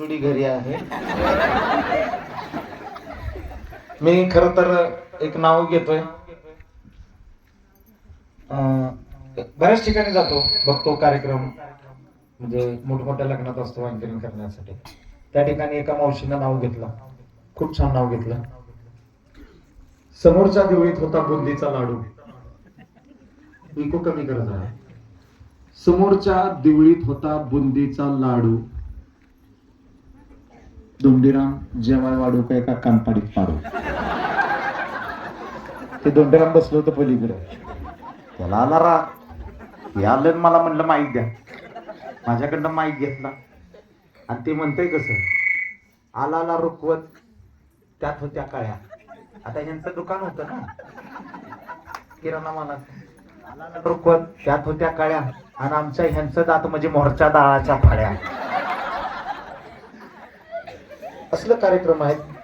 घरी आहे. मी खर तर एक नाव घेतोय. बऱ्याच ठिकाणी जातो बघतो कार्यक्रम. म्हणजे मोठमोठ्या लग्नात असतो अँकरिंग करण्यासाठी. त्या ठिकाणी एका मावशीनं नाव घेतलं. खूप छान नाव घेतलं. समोरच्या दिवळीत होता बुंदीचा लाडू. इको कमी करत आहे. समोरच्या दिवळीत होता बुंदीचा लाडू. दोंडीराम जेवाय वाढू का एका कानपाडीत पाडू. ते दोंडीराम बसलो होतं पलीकडे. त्याला आला राग हे आलं मला म्हणलं माईक द्या. माझ्याकडनं माईक घेतला. आणि ते म्हणतंय कसं आला आला रुखवत त्यात होत्या काळ्या. आता ह्यांचं दुकान होतं ना. किराणा मालाचं. आला आला त्यात होत्या काळ्या. आणि आमच्या ह्यांचं दात म्हणजे मोर्चा दाळाच्या फाड्या. असलं कार्यक्रम आहेत.